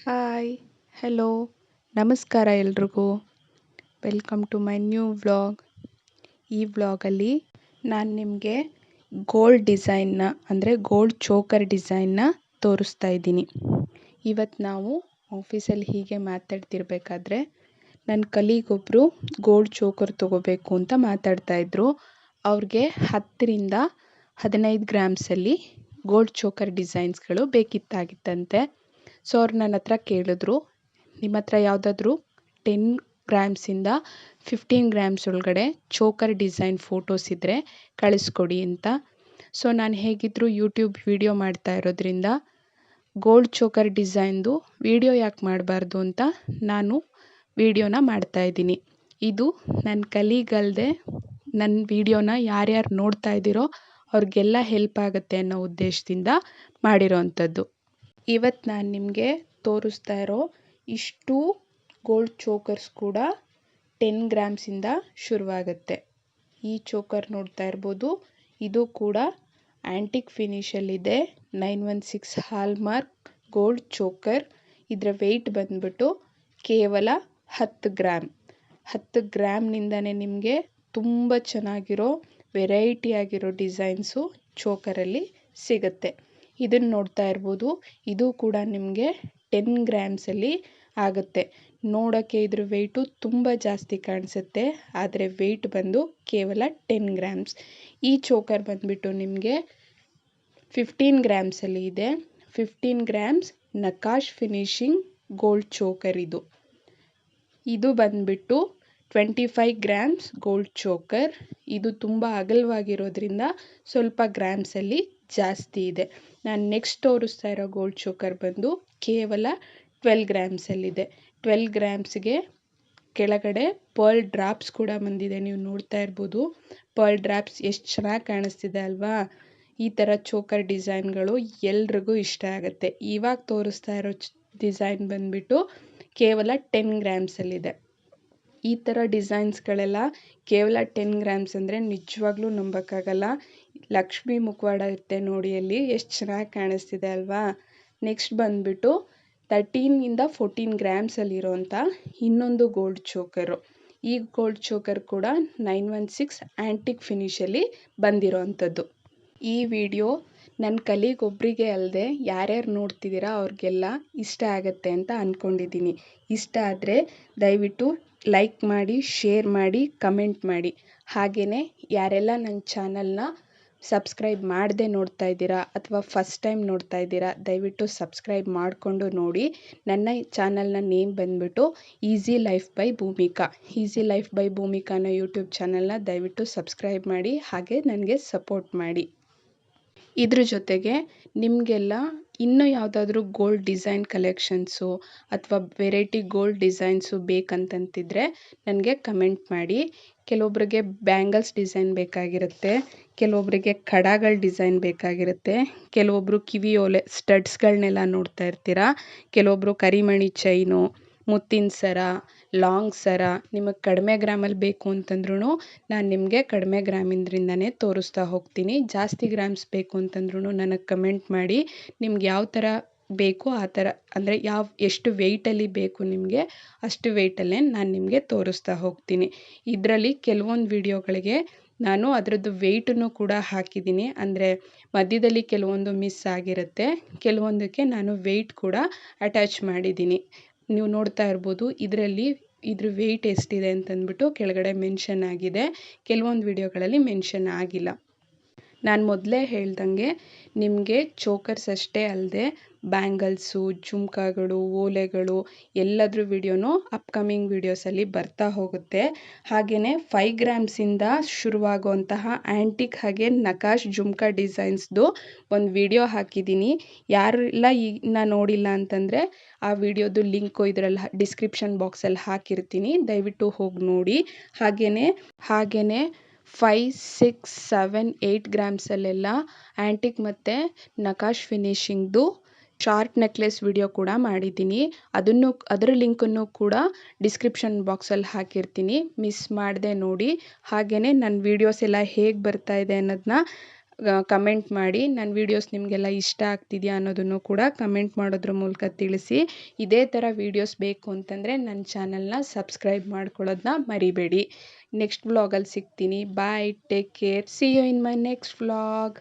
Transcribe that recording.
Hi hello ನಮಸ್ಕಾರ ಎಲ್ರಿಗೂ. Welcome to my new vlog ಈ ವ್ಲಾಗಲ್ಲಿ ನಾನು ನಿಮಗೆ ಗೋಲ್ಡ್ ಡಿಸೈನ್ನ ಅಂದರೆ ಗೋಲ್ಡ್ ಚೋಕರ್ ಡಿಸೈನ್ನ ತೋರಿಸ್ತಾ ಇದ್ದೀನಿ. ಇವತ್ತು ನಾವು ಆಫೀಸಲ್ಲಿ ಹೀಗೆ ಮಾತಾಡ್ತಿರ್ಬೇಕಾದ್ರೆ ನನ್ನ ಕಲೀಗೊಬ್ಬರು ಗೋಲ್ಡ್ ಚೋಕರ್ ತೊಗೋಬೇಕು ಅಂತ ಮಾತಾಡ್ತಾಯಿದ್ರು ಅವ್ರಿಗೆ ಹತ್ತರಿಂದ ಹದಿನೈದು ಗ್ರಾಮ್ಸಲ್ಲಿ ಗೋಲ್ಡ್ ಚೋಕರ್ ಡಿಸೈನ್ಸ್ಗಳು ಬೇಕಿತ್ತಾಗಿತ್ತಂತೆ. ಸೊ ಅವ್ರು ನನ್ನ ಹತ್ರ ಕೇಳಿದ್ರು, ನಿಮ್ಮ ಹತ್ರ ಯಾವುದಾದ್ರೂ ಟೆನ್ ಗ್ರಾಮ್ಸಿಂದ ಫಿಫ್ಟೀನ್ ಗ್ರಾಮ್ಸ್ ಒಳಗಡೆ ಚೋಕರ್ ಡಿಸೈನ್ ಫೋಟೋಸ್ ಇದ್ದರೆ ಕಳಿಸ್ಕೊಡಿ ಅಂತ. ಸೊ ನಾನು ಹೇಗಿದ್ದರೂ ಯೂಟ್ಯೂಬ್ ವೀಡಿಯೋ ಮಾಡ್ತಾ ಇರೋದ್ರಿಂದ ಗೋಲ್ಡ್ ಚೋಕರ್ ಡಿಸೈನ್ದು ವೀಡಿಯೋ ಯಾಕೆ ಮಾಡಬಾರ್ದು ಅಂತ ನಾನು ವೀಡಿಯೋನ ಮಾಡ್ತಾಯಿದ್ದೀನಿ ಇದು ನನ್ನ ಕಲೀಗಲ್ಲದೆ ನನ್ನ ವೀಡಿಯೋನ ಯಾರ್ಯಾರು ನೋಡ್ತಾ ಇದ್ದೀರೋ ಅವ್ರಿಗೆಲ್ಲ ಹೆಲ್ಪ್ ಆಗುತ್ತೆ ಅನ್ನೋ ಉದ್ದೇಶದಿಂದ ಮಾಡಿರೋ ಅಂಥದ್ದು. ಇವತ್ತು ನಾನು ನಿಮಗೆ ತೋರಿಸ್ತಾ ಇರೋ ಇಷ್ಟು ಗೋಲ್ಡ್ ಚೋಕರ್ಸ್ ಕೂಡ ಟೆನ್ ಗ್ರಾಮ್ಸಿಂದ ಶುರುವಾಗುತ್ತೆ. ಈ ಚೋಕರ್ ನೋಡ್ತಾ ಇರ್ಬೋದು. ಇದು ಕೂಡ antique ಫಿನಿಷಲ್ಲಿದೆ nine one six hallmark gold choker ಇದರ ವೆಯ್ಟ್ ಬಂದ್ಬಿಟ್ಟು ಕೇವಲ ಹತ್ತು ಗ್ರಾಮ್. ಹತ್ತು ಗ್ರಾಮ್ನಿಂದನೇ ನಿಮಗೆ ತುಂಬ ಚೆನ್ನಾಗಿರೋ ವೆರೈಟಿ ಆಗಿರೋ ಡಿಸೈನ್ಸು ಚೋಕರಲ್ಲಿ ಸಿಗುತ್ತೆ. ಇದನ್ನು ನೋಡ್ತಾ ಇರ್ಬೋದು. ಇದು ಕೂಡ ನಿಮಗೆ ಟೆನ್ ಗ್ರಾಮ್ಸಲ್ಲಿ ಆಗುತ್ತೆ. ನೋಡೋಕ್ಕೆ ಇದ್ರ ವೆಯ್ಟು ತುಂಬ ಜಾಸ್ತಿ ಕಾಣಿಸುತ್ತೆ. ಆದರೆ ವೆಯ್ಟ್ ಬಂದು ಕೇವಲ ಟೆನ್ ಗ್ರಾಮ್ಸ್ ಈ ಚೋಕರ್ ಬಂದುಬಿಟ್ಟು ನಿಮಗೆ ಫಿಫ್ಟೀನ್ ಗ್ರಾಮ್ಸಲ್ಲಿ ಇದೆ. ಫಿಫ್ಟೀನ್ ಗ್ರಾಮ್ಸ್ ನಕಾಶ್ ಫಿನಿಶಿಂಗ್ ಗೋಲ್ಡ್ ಚೋಕರ್ ಇದು. ಇದು ಬಂದುಬಿಟ್ಟು twenty five grams gold choker ಇದು ತುಂಬ ಅಗಲವಾಗಿರೋದ್ರಿಂದ ಸ್ವಲ್ಪ ಗ್ರಾಮ್ಸಲ್ಲಿ ಜಾಸ್ತಿ ಇದೆ. ನಾನು ನೆಕ್ಸ್ಟ್ ತೋರಿಸ್ತಾ ಇರೋ ಗೋಲ್ಡ್ ಚೋಕರ್ ಬಂದು ಕೇವಲ ಟ್ವೆಲ್ ಗ್ರಾಮ್ಸಲ್ಲಿದೆ ಟ್ವೆಲ್ ಗ್ರಾಮ್ಸ್ಗೆ ಕೆಳಗಡೆ ಪರ್ಲ್ ಡ್ರಾಪ್ಸ್ ಕೂಡ ಬಂದಿದೆ. ನೀವು ನೋಡ್ತಾ ಇರ್ಬೋದು. ಪರ್ಲ್ ಡ್ರಾಪ್ಸ್ ಎಷ್ಟು ಚೆನ್ನಾಗಿ ಕಾಣಿಸ್ತಿದೆ ಅಲ್ವಾ? ಈ ಥರ ಚೋಕರ್ ಡಿಸೈನ್ಗಳು ಎಲ್ರಿಗೂ ಇಷ್ಟ ಆಗುತ್ತೆ. ಇವಾಗ ತೋರಿಸ್ತಾ ಇರೋ ಡಿಸೈನ್ ಬಂದುಬಿಟ್ಟು ಕೇವಲ ಟೆನ್ ಗ್ರಾಮ್ಸಲ್ಲಿದೆ ಈ ಥರ ಡಿಸೈನ್ಸ್ಗಳೆಲ್ಲ ಕೇವಲ ಟೆನ್ ಗ್ರಾಮ್ಸ್ ಅಂದರೆ ನಿಜವಾಗ್ಲೂ ನಂಬೋಕ್ಕಾಗಲ್ಲ. ಲಕ್ಷ್ಮಿ ಮುಖವಾಡ ಇರುತ್ತೆ ನೋಡಿ ಅಲ್ಲಿ, ಎಷ್ಟು ಚೆನ್ನಾಗಿ ಕಾಣಿಸ್ತಿದೆ ಅಲ್ವಾ? ನೆಕ್ಸ್ಟ್ ಬಂದುಬಿಟ್ಟು ತರ್ಟೀನಿಂದ ಫೋರ್ಟೀನ್ ಗ್ರಾಮ್ಸಲ್ಲಿರೋಂಥ ಇನ್ನೊಂದು ಗೋಲ್ಡ್ ಚೋಕರು ಈ ಗೋಲ್ಡ್ ಚೋಕರ್ ಕೂಡ ನೈನ್ ಒನ್ ಸಿಕ್ಸ್ ಆ್ಯಂಟಿಕ್ ಫಿನಿಷಲ್ಲಿ ಬಂದಿರೋ ಅಂಥದ್ದು ಈ ವಿಡಿಯೋ ನನ್ನ ಕಲೀಗೊಬ್ಬರಿಗೆ ಅಲ್ಲದೆ ಯಾರ್ಯಾರು ನೋಡ್ತಿದ್ದೀರಾ ಅವ್ರಿಗೆಲ್ಲ ಇಷ್ಟ ಆಗುತ್ತೆ ಅಂತ ಅಂದ್ಕೊಂಡಿದ್ದೀನಿ ಇಷ್ಟ ಆದರೆ ದಯವಿಟ್ಟು ಲೈಕ್ ಮಾಡಿ ಶೇರ್ ಮಾಡಿ ಕಮೆಂಟ್ ಮಾಡಿ. ಹಾಗೆಯೇ ಯಾರೆಲ್ಲ ನನ್ನ ಚಾನಲ್ನ ಸಬ್ಸ್ಕ್ರೈಬ್ ಮಾಡದೆ ನೋಡ್ತಾ ಇದ್ದೀರಾ ಅಥವಾ ಫಸ್ಟ್ ಟೈಮ್ ನೋಡ್ತಾ ಇದ್ದೀರಾ, ದಯವಿಟ್ಟು ಸಬ್ಸ್ಕ್ರೈಬ್ ಮಾಡಿಕೊಂಡು ನೋಡಿ. ನನ್ನ ಚಾನಲ್ನ ನೇಮ್ ಬಂದುಬಿಟ್ಟು easy life by Bhoomika. Easy life by Bhoomika ಅನ್ನೋ ಯೂಟ್ಯೂಬ್ ಚಾನಲ್ನ ದಯವಿಟ್ಟು ಸಬ್ಸ್ಕ್ರೈಬ್ ಮಾಡಿ, ಹಾಗೆ ನನಗೆ ಸಪೋರ್ಟ್ ಮಾಡಿ. ಇದ್ರ ಜೊತೆಗೆ ನಿಮಗೆಲ್ಲ ಇನ್ನೂ ಯಾವುದಾದ್ರೂ ಗೋಲ್ಡ್ ಡಿಸೈನ್ ಕಲೆಕ್ಷನ್ಸು ಅಥವಾ ವೆರೈಟಿ ಗೋಲ್ಡ್ ಡಿಸೈನ್ಸು ಬೇಕಂತಂತಿದ್ರೆ ನನಗೆ ಕಮೆಂಟ್ ಮಾಡಿ. ಕೆಲವೊಬ್ಬರಿಗೆ ಬ್ಯಾಂಗಲ್ಸ್ ಡಿಸೈನ್ ಬೇಕಾಗಿರುತ್ತೆ ಕೆಲವೊಬ್ಬರಿಗೆ ಕಡಾಗಳ ಡಿಸೈನ್ ಬೇಕಾಗಿರುತ್ತೆ ಕೆಲವೊಬ್ಬರು ಕಿವಿ ಓಲೆ ಸ್ಟಡ್ಸ್ಗಳನ್ನೆಲ್ಲ ನೋಡ್ತಾ ಇರ್ತೀರ ಕೆಲವೊಬ್ಬರು ಕರಿಮಣಿ ಚೈನು ಮುತ್ತಿನ ಸರ ಲಾಂಗ್ ಸರ ನಿಮಗೆ ಕಡಿಮೆ ಗ್ರಾಮಲ್ಲಿ ಬೇಕು ಅಂತಂದ್ರೂ ನಾನು ನಿಮಗೆ ಕಡಿಮೆ ಗ್ರಾಮಿಂದ್ರಿಂದನೇ ತೋರಿಸ್ತಾ ಹೋಗ್ತೀನಿ. ಜಾಸ್ತಿ ಗ್ರಾಮ್ಸ್ ಬೇಕು ಅಂತಂದ್ರೂ ನನಗೆ ಕಮೆಂಟ್ ಮಾಡಿ ನಿಮ್ಗೆ ಯಾವ ಥರ ಬೇಕು ಆ ಥರ ಅಂದರೆ ಯಾವ, ಎಷ್ಟು ವೆಯ್ಟಲ್ಲಿ ಬೇಕು ನಿಮಗೆ ಅಷ್ಟು ವೆಯ್ಟಲ್ಲೇ ನಾನು ನಿಮಗೆ ತೋರಿಸ್ತಾ ಹೋಗ್ತೀನಿ. ಇದರಲ್ಲಿ ಕೆಲವೊಂದು ವಿಡಿಯೋಗಳಿಗೆ ನಾನು ಅದರದ್ದು ವೆಯ್ಟನ್ನು ಕೂಡ ಹಾಕಿದ್ದೀನಿ. ಅಂದರೆ ಮಧ್ಯದಲ್ಲಿ ಕೆಲವೊಂದು ಮಿಸ್ ಆಗಿರುತ್ತೆ, ಕೆಲವೊಂದಕ್ಕೆ ನಾನು ವೆಯ್ಟ್ ಕೂಡ ಅಟ್ಯಾಚ್ ಮಾಡಿದ್ದೀನಿ. ನೀವು ನೋಡ್ತಾ ಇರ್ಬೋದು, ಇದರಲ್ಲಿ ಇದ್ರ ವೆಯ್ಟ್ ಎಷ್ಟಿದೆ ಅಂತಂದ್ಬಿಟ್ಟು ಕೆಳಗಡೆ ಮೆನ್ಷನ್ ಆಗಿದೆ. ಕೆಲವೊಂದು ವಿಡಿಯೋಗಳಲ್ಲಿ ಮೆನ್ಷನ್ ಆಗಿಲ್ಲ. ನಾನು ಮೊದಲೇ ಹೇಳ್ದಂಗೆ ನಿಮಗೆ ಚೋಕರ್ಸ್ ಅಷ್ಟೇ ಅಲ್ಲದೆ ಬ್ಯಾಂಗಲ್ಸು, ಜುಮ್ಕಾಗಳು, ಓಲೆಗಳು ಎಲ್ಲದ್ರ ವಿಡಿಯೋನೂ ಅಪ್ಕಮಿಂಗ್ ವೀಡಿಯೋಸಲ್ಲಿ ಬರ್ತಾ ಹೋಗುತ್ತೆ. ಹಾಗೆಯೇ ಫೈ ಗ್ರಾಮ್ಸಿಂದ ಶುರುವಾಗುವಂತಹ ಆ್ಯಂಟಿಕ್ ಹಾಗೆ ನಕಾಶ್ ಜುಮ್ಕಾ ಡಿಸೈನ್ಸ್ದು ಒಂದು ವಿಡಿಯೋ ಹಾಕಿದ್ದೀನಿ. ಯಾರೆಲ್ಲ ಇನ್ನು ನೋಡಿಲ್ಲ ಅಂತಂದರೆ ಆ ವಿಡಿಯೋದು ಲಿಂಕು ಇದರಲ್ಲಿ ಡಿಸ್ಕ್ರಿಪ್ಷನ್ ಬಾಕ್ಸಲ್ಲಿ ಹಾಕಿರ್ತೀನಿ. ದಯವಿಟ್ಟು ಹೋಗಿ ನೋಡಿ. ಹಾಗೆಯೇ ಹಾಗೆಯೇ ಫೈ ಸಿಕ್ಸ್ ಸೆವೆನ್ ಏಯ್ಟ್ ಗ್ರಾಮ್ಸಲ್ಲೆಲ್ಲ ಆ್ಯಂಟಿಕ್ ಮತ್ತು ನಕಾಶ್ ಫಿನಿಶಿಂಗ್ದು ಶಾರ್ಟ್ ನೆಕ್ಲೆಸ್ ವಿಡಿಯೋ ಕೂಡ ಮಾಡಿದ್ದೀನಿ. ಅದನ್ನು, ಅದರ ಲಿಂಕನ್ನು ಕೂಡ ಡಿಸ್ಕ್ರಿಪ್ಷನ್ ಬಾಕ್ಸಲ್ಲಿ ಹಾಕಿರ್ತೀನಿ. ಮಿಸ್ ಮಾಡದೆ ನೋಡಿ. ಹಾಗೆಯೇ ನನ್ನ ವೀಡಿಯೋಸ್ ಎಲ್ಲ ಹೇಗೆ ಬರ್ತಾ ಇದೆ ಅನ್ನೋದನ್ನ ಕಮೆಂಟ್ ಮಾಡಿ. ನನ್ನ ವೀಡಿಯೋಸ್ ನಿಮಗೆಲ್ಲ ಇಷ್ಟ ಆಗ್ತಿದೆಯಾ ಅನ್ನೋದನ್ನು ಕೂಡ ಕಮೆಂಟ್ ಮಾಡೋದ್ರ ಮೂಲಕ ತಿಳಿಸಿ. ಇದೇ ಥರ ವೀಡಿಯೋಸ್ ಬೇಕು ಅಂತಂದರೆ ನನ್ನ ಚಾನಲ್ನ ಸಬ್ಸ್ಕ್ರೈಬ್ ಮಾಡ್ಕೊಳ್ಳೋದನ್ನ ಮರಿಬೇಡಿ. ನೆಕ್ಸ್ಟ್ ವ್ಲಾಗಲ್ಲಿ ಸಿಗ್ತೀನಿ. Bye take care see you in my next vlog